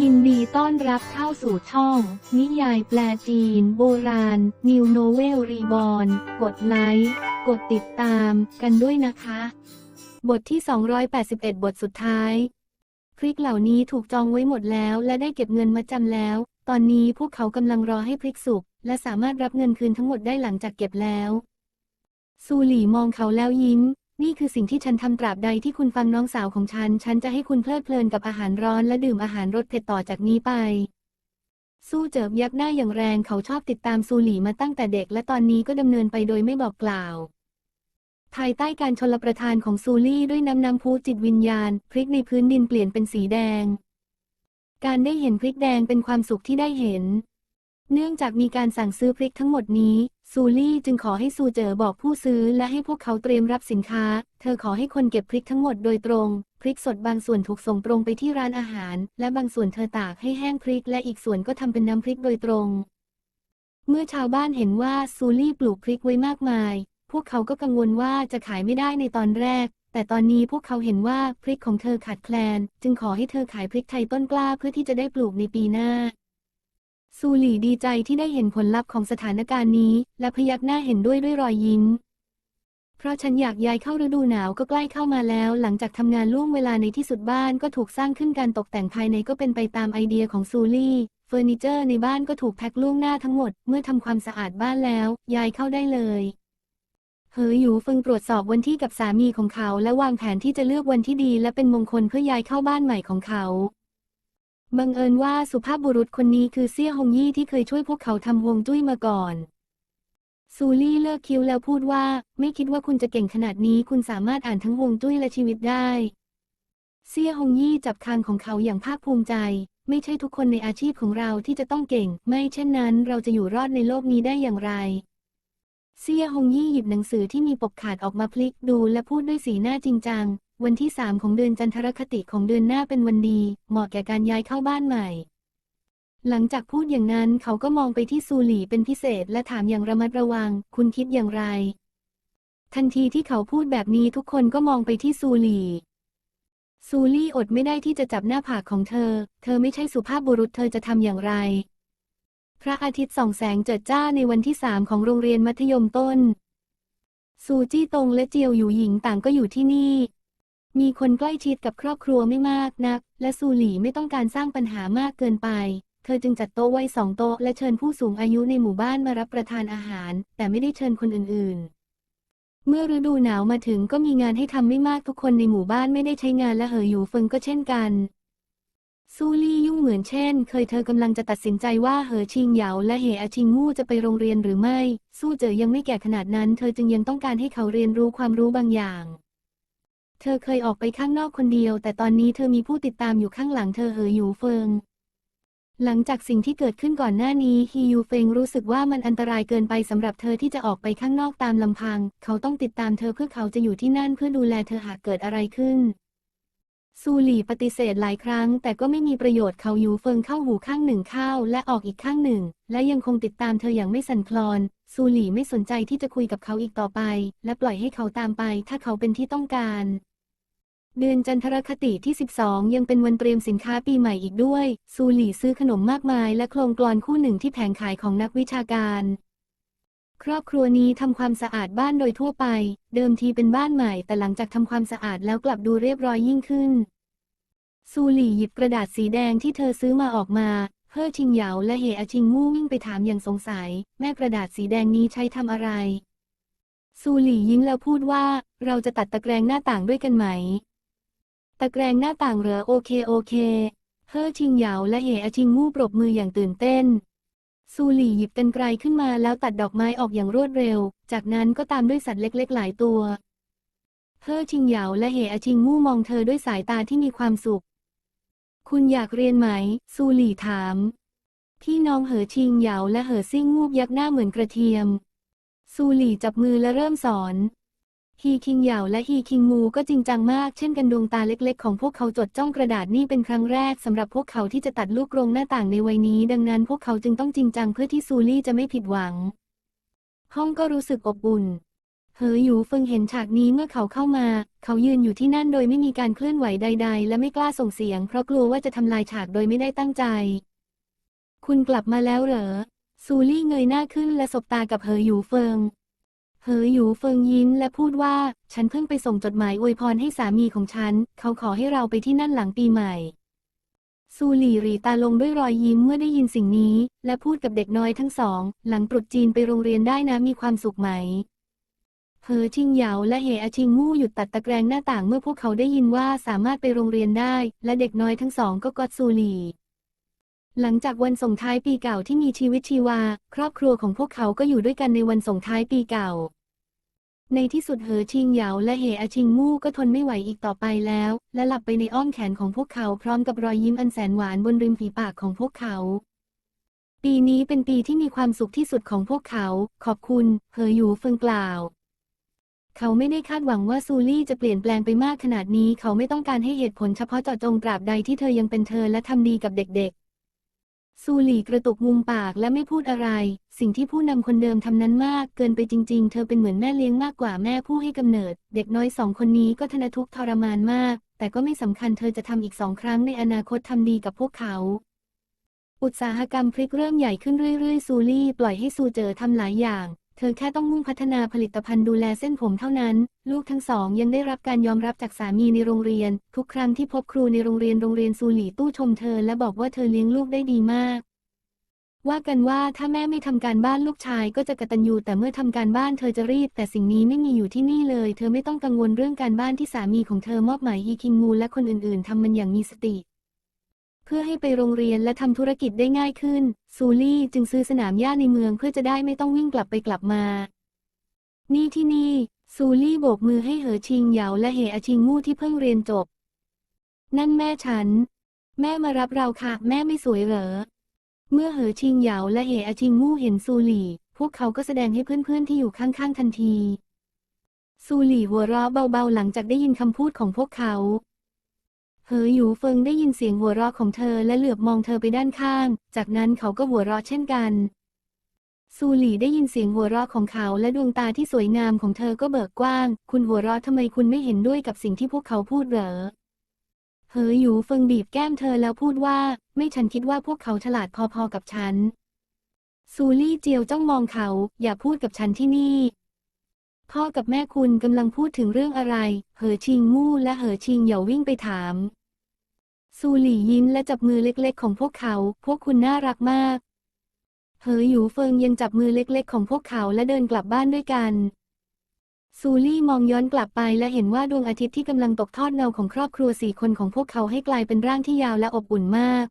ยินดีต้อนรับเข้าสู่ช่อง นิยายแปลจีน โบราณ New Novel Reborn กดไลค์ กดติดตามกันด้วยนะคะ บทที่ 281 บทสุดท้ายพริกเหล่านี้ถูกจองไว้หมดแล้ว และได้เก็บเงินมาจำแล้ว ตอนนี้พวกเขากำลังรอให้พริกสุก และสามารถรับเงินคืนทั้งหมดได้หลังจากเก็บแล้ว ซูหลี่มองเขาแล้วยิ้ม นี่คือสิ่งที่ฉันทำตราบใดที่คุณฟังน้องสาวของฉัน ฉันจะให้คุณเพลิดเพลินกับอาหารร้อนและดื่มอาหารรสเผ็ดต่อจากนี้ไป สู้เจิบยักหน้าอย่างแรงเขาชอบติดตามซูหลี่มาตั้งแต่เด็ก และตอนนี้ก็ดำเนินไปโดยไม่บอกกล่าว ภายใต้การชลประทานของซูลี่ด้วยน้ำน้ำพุจิตวิญญาณ พริกในพื้นดินเปลี่ยนเป็นสีแดง การได้เห็นพริกแดงเป็นความสุขที่ได้เห็น เนื่องจากมีการสั่งซื้อพริกทั้งหมดนี้ ซูลี่จึงขอให้ซูเจอบอกผู้ซื้อและให้พวกเขาเตรียมรับสินค้า เธอขอให้คนเก็บพริกทั้งหมดโดยตรง พริกสดบางส่วนถูกส่งตรงไปที่ร้านอาหาร และบางส่วนเธอตากให้แห้งพริกและอีกส่วนก็ทำเป็นน้ำพริกโดยตรง เมื่อชาวบ้านเห็นว่าซูลี่ปลูกพริกไว้มากมาย พวกเขาก็กังวลว่าจะขายไม่ได้ในตอนแรก แต่ตอนนี้พวกเขาเห็นว่าพริกของเธอขาดแคลน จึงขอให้เธอขายพริกไทยต้นกล้าเพื่อที่จะได้ปลูกในปีหน้า ซูหลี่ดีใจที่ได้เห็นผลลัพธ์ของสถานการณ์นี้ และพยักหน้าเห็นด้วยด้วยรอยยิ้ม เพราะฉันอยากย้ายเข้าฤดูหนาวก็ใกล้เข้ามาแล้ว หลังจากทำงานล่วงเวลาในที่สุดบ้านก็ถูกสร้างขึ้นการตกแต่งภายในก็เป็นไปตามไอเดียของซูลี่เฟอร์นิเจอร์ในบ้านก็ถูกแพ็คล่วงหน้าทั้งหมด เมื่อทำความสะอาดบ้านแล้ว ย้ายเข้าได้เลยเหอหยูเฟิงตรวจสอบวันที่กับสามีของเขา และวางแผนที่จะเลือกวันที่ดีและเป็นมงคลเพื่อย้ายเข้าบ้านใหม่ของเขา บังเอิญว่าสุภาพบุรุษคนนี้คือเซี่ยฮงยี่ที่เคยช่วยพวกเขาทำฮวงจุ้ยมาก่อน ซูลี่เลิกคิ้วแล้วพูดว่า ไม่คิดว่าคุณจะเก่งขนาดนี้คุณสามารถอ่านทั้งฮวงจุ้ยและชีวิตได้ เซี่ยฮงยี่จับคางของเขาอย่างภาคภูมิใจ ไม่ใช่ทุกคนในอาชีพของเราที่จะต้องเก่ง ไม่เช่นนั้นเราจะอยู่รอดในโลกนี้ได้อย่างไร เซี่ยฮงยี่หยิบหนังสือที่มีปกขาดออกมาพลิกดูและพูดด้วยสีหน้าจริงจัง วันที่สามของเดือนจันทรคติของเดือนหน้าเป็นวันดี เหมาะแก่การย้ายเข้าบ้านใหม่ หลังจากพูดอย่างนั้นเขาก็มองไปที่ซูหลี่เป็นพิเศษและถามอย่างระมัดระวัง คุณคิดอย่างไร ทันทีที่เขาพูดแบบนี้ทุกคนก็มองไปที่ซูหลี่ซูลี่อดไม่ได้ที่จะจับหน้าผากของเธอ เธอไม่ใช่สุภาพบุรุษเธอจะทำอย่างไร พระอาทิตย์ส่องแสงเจิดจ้าในวันที่สามของโรงเรียนมัธยมต้น ซูจี้ตงและเจียวอยู่หญิงต่างก็อยู่ที่นี่ มีคนใกล้ชิดกับครอบครัวไม่มากนัก และซูหลี่ไม่ต้องการสร้างปัญหามากเกินไป เธอจึงจัดโต๊ะไว้สองโต๊ะและเชิญผู้สูงอายุในหมู่บ้านมารับประทานอาหาร แต่ไม่ได้เชิญคนอื่นๆ เมื่อฤดูหนาวมาถึงก็มีงานให้ทำไม่มากทุกคนในหมู่บ้านไม่ได้ใช้งานและเหออยู่เฟิงก็เช่นกันซูลี่ยุ่งเหมือนเช่น เคยเธอกำลังจะตัดสินใจว่าเหอชิงเหยาและเหอชิงมู่จะไปโรงเรียนหรือไม่ สู้เจอยังไม่แก่ขนาดนั้น เธอจึงยังต้องการให้เขาเรียนรู้ความรู้บางอย่าง เธอเคยออกไปข้างนอกคนเดียว แต่ตอนนี้เธอมีผู้ติดตามอยู่ข้างหลังเธอเหออยู่เฟิง หลังจากสิ่งที่เกิดขึ้นก่อนหน้านี้ฮียูเฟงรู้สึกว่ามันอันตรายเกินไปสำหรับเธอที่จะออกไปข้างนอกตามลำพัง เขาต้องติดตามเธอเพื่อเขาจะอยู่ที่นั่นเพื่อดูแลเธอหากเกิดอะไรขึ้นซูหลี่ปฏิเสธหลายครั้ง แต่ก็ไม่มีประโยชน์เขายูเฟิงเข้าหูข้างหนึ่งเข้าและออกอีกข้างหนึ่ง และยังคงติดตามเธออย่างไม่สั่นคลอน ซูหลี่ไม่สนใจที่จะคุยกับเขาอีกต่อไป และปล่อยให้เขาตามไป ถ้าเขาเป็นที่ต้องการ เดือนจันทรคติที่ 12 ยังเป็นวันเตรียมสินค้าปีใหม่อีกด้วย ซูหลี่ซื้อขนมมากมายและโครงกลอนคู่หนึ่งที่แผงขายของนักวิชาการ ครอบครัวนี้ทำความสะอาดบ้านโดยทั่วไป เดิมทีเป็นบ้านใหม่ แต่หลังจากทำความสะอาดแล้วกลับดูเรียบร้อยยิ่งขึ้น ซูหลี่หยิบกระดาษสีแดงที่เธอซื้อมาออกมาเพื่อชิงเหยาและเหอชิงมู่วิ่งไปถามอย่างสงสัย แม่กระดาษสีแดงนี้ใช้ทำอะไร ซูหลี่ยิ้มแล้วพูดว่า เราจะตัดตะแกรงหน้าต่างด้วยกันไหม ตะแกรงหน้าต่างเหรอโอเคโอเคเฮ่อชิงเหยาและเหอชิงมู่ปรบมืออย่างตื่นเต้น ซูหลี่หยิบกันไกรขึ้นมาแล้วตัดดอกไม้ออกอย่างรวดเร็ว จากนั้นก็ตามด้วยสัตว์เล็กๆ หลายตัว เฮ่อชิงเหยาและเหอชิงมู่มองเธอด้วยสายตาที่มีความสุข คุณอยากเรียนไหม ซูหลี่ถาม พี่น้องเหอชิงเหยาและเหอซิ่งงูบยักหน้าเหมือนกระเทียม ซูหลี่จับมือและเริ่มสอน ฮีคิงเหยาและฮีคิงมูก็จริงจังมากเช่นกันดวงตาเล็กๆ ของพวกเขาจดจ้องกระดาษนี่เป็นครั้งแรกสำหรับพวกเขาที่จะตัดลูกกรงหน้าต่างในวัยนี้ ดังนั้นพวกเขาจึงต้องจริงจังเพื่อที่ซูลี่จะไม่ผิดหวัง ห้องก็รู้สึกอบอุ่นเหอหยูเฟิงเห็นฉากนี้เมื่อเขาเข้ามา เขายืนอยู่ที่นั่นโดยไม่มีการเคลื่อนไหวใด ๆ และไม่กล้าส่งเสียง เพราะกลัวว่าจะทำลายฉากโดยไม่ได้ตั้งใจ คุณกลับมาแล้วเหรอซูลี่เงยหน้าขึ้นและสบตากับเหอหยูเฟิง เหอหยูเฟิงยิ้มและพูดว่า ฉันเพิ่งไปส่งจดหมายอวยพรให้สามีของฉัน เขาขอให้เราไปที่นั่นหลังปีใหม่ ซูหลี่หรีตาลงด้วยรอยยิ้มเมื่อได้ยินสิ่งนี้ และพูดกับเด็กน้อยทั้งสอง หลังตรุษจีนไปโรงเรียนได้นะมีความสุขไหมเพอชิงเหยาและเหอชิงมู่หยุดตัดตะแกรงหน้าต่างเมื่อพวกเขาได้ยินว่าสามารถไปโรงเรียนได้ และเด็กน้อยทั้งสองก็กอดซูหลี่ หลังจากวันส่งท้ายปีเก่าที่มีชีวิตชีวา ครอบครัวของพวกเขาก็อยู่ด้วยกันในวันส่งท้ายปีเก่า ในที่สุดเหอชิงเหยาและเหอชิงมู่ก็ทนไม่ไหวอีกต่อไปแล้ว และหลับไปในอ้อมแขนของพวกเขาพร้อมกับรอยยิ้มอันแสนหวานบนริมฝีปากของพวกเขา ปีนี้เป็นปีที่มีความสุขที่สุดของพวกเขา ขอบคุณเหอหยูเฟิงกล่าวเขาไม่ได้คาดหวังว่าซูลี่จะเปลี่ยนแปลงไปมากขนาดนี้ เขาไม่ต้องการให้เหตุผลเฉพาะเจาะจงตราบใดที่เธอยังเป็นเธอและทำดีกับเด็ก ซูหลี่กระตุกมุมปากและไม่พูดอะไร สิ่งที่ผู้นำคนเดิมทำนั้นมาก เกินไปจริง ๆ เธอเป็นเหมือนแม่เลี้ยงมากกว่าแม่ผู้ให้กำเนิด เด็กน้อยสองคนนี้ก็ทนทุกข์ทรมานมาก แต่ก็ไม่สำคัญเธอจะทำอีกสองครั้งในอนาคตทำดีกับพวกเขา อุตสาหกรรมพริกเริ่มใหญ่ขึ้นเรื่อยๆ ซูลี่ปล่อยให้ซูเจอทำหลายอย่าง เธอแค่ต้องมุ่งพัฒนาผลิตภัณฑ์ดูแลเส้นผมเท่านั้น ลูกทั้งสองยังได้รับการยอมรับจากสามีในโรงเรียน ทุกครั้งที่พบครูในโรงเรียนโรงเรียนซูหลี่ตู้ชมเธอและบอกว่าเธอเลี้ยงลูกได้ดีมากว่ากันว่าถ้าแม่ไม่ทำการบ้านลูกชายก็จะกระตัญญูแต่เมื่อทำการบ้านเธอจะรีบ แต่สิ่งนี้ไม่มีอยู่ที่นี่เลย เธอไม่ต้องกังวลเรื่องการบ้านที่สามีของเธอมอบหมายอีคิงมูและคนอื่นๆทำมันอย่างมีสติ พื่อให้ไปโรงเรียนและทำธุรกิจได้ง่ายขึ้น ซูลี่จึงซื้อสนามหญ้าในเมืองเพื่อจะได้ไม่ต้องวิ่งกลับไปกลับมา นี่ที่นี่ ซูลี่โบกมือให้เหอชิงเหยาและเหอาชิงมู่ที่เพิ่งเรียนจบ นั่นแม่ฉัน แม่มารับเราค่ะ แม่ไม่สวยเหรอ เมื่อเหอชิงเหยาและเหอาชิงมู่เห็นซูลี่ พวกเขาก็แสดงให้เพื่อนๆที่อยู่ข้างๆทันที ซูลี่หัวเราะเบาๆหลังจากได้ยินคำพูดของพวกเขา เหอหยูเฟิงได้ยินเสียงหัวเราะของเธอและเหลือบมองเธอไปด้านข้าง จากนั้นเขาก็หัวเราะเช่นกัน ซูหลี่ได้ยินเสียงหัวเราะของเขาและดวงตาที่สวยงามของเธอก็เบิกกว้าง คุณหัวเราะทำไมคุณไม่เห็นด้วยกับสิ่งที่พวกเขาพูดเหรอ เหอหยูเฟิงบีบแก้มเธอแล้วพูดว่า ไม่ฉันคิดว่าพวกเขาฉลาดพอๆกับฉัน ซูลี่เจียวจ้องมองเขา อย่าพูดกับฉันที่นี่พ่อกับแม่คุณกำลังพูดถึงเรื่องอะไร เหอชิงมู่และเหอชิงเหยาวิ่งไปถาม ซูหลี่ยิ้มและจับมือเล็กๆ ของพวกเขา พวกคุณน่ารักมาก เหอหยูเฟิงยังจับมือเล็กๆ ของพวกเขาและเดินกลับบ้านด้วยกัน ซูลี่มองย้อนกลับไปและเห็นว่าดวงอาทิตย์ที่กำลังตกทอดเงาของครอบครัวสี่คนของพวกเขาให้กลายเป็นร่างที่ยาวและอบอุ่นมาก